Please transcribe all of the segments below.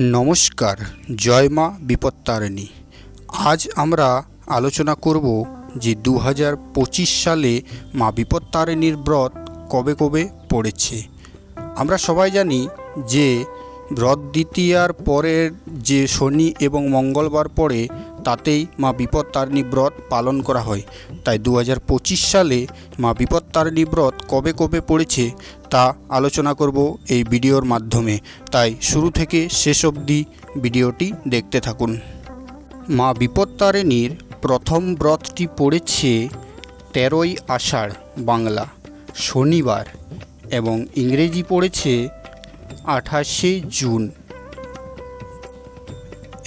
নমস্কার, জয় মা বিপত্তারিণী। আজ আমরা আলোচনা করব যে দু হাজার পঁচিশ সালে মা বিপত্তারিণীর ব্রত কবে কবে পড়েছে। আমরা সবাই জানি যে ব্রত দ্বিতীয়ার পরের যে শনি এবং মঙ্গলবার পড়ে তাতেই মা বিপত্তারিণী ব্রত পালন করা হয়। তাই দু হাজার পঁচিশ সালে মা বিপত্তারিণী ব্রত কবে কবে পড়েছে তা আলোচনা করব এই ভিডিওর মাধ্যমে। তাই শুরু থেকে শেষ অবধি ভিডিওটি দেখতে থাকুন। মা বিপত্তারিণীর প্রথম ব্রতটি পড়েছে তেরোই আষাঢ় বাংলা, শনিবার এবং ইংরেজি পড়েছে আঠাশে জুন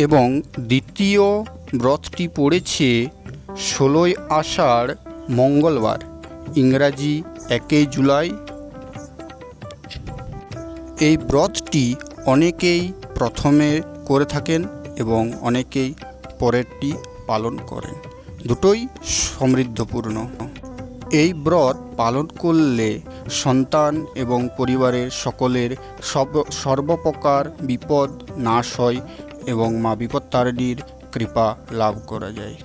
এবং দ্বিতীয় ব্রতটি পড়েছে ষোলোই আষাঢ় মঙ্গলবার, ইংরাজি একই জুলাই। এই ব্রতটি অনেকেই প্রথমে করে থাকেন এবং অনেকেই পরেরটি পালন করেন। দুটোই সমৃদ্ধপূর্ণ। এই ব্রত পালন করলে সন্তান এবং পরিবারের সকলের সব, সর্বপ্রকার বিপদ নাশ হয় এবং মা বিপত্তারিণীর কৃপা লাভ করা যায়।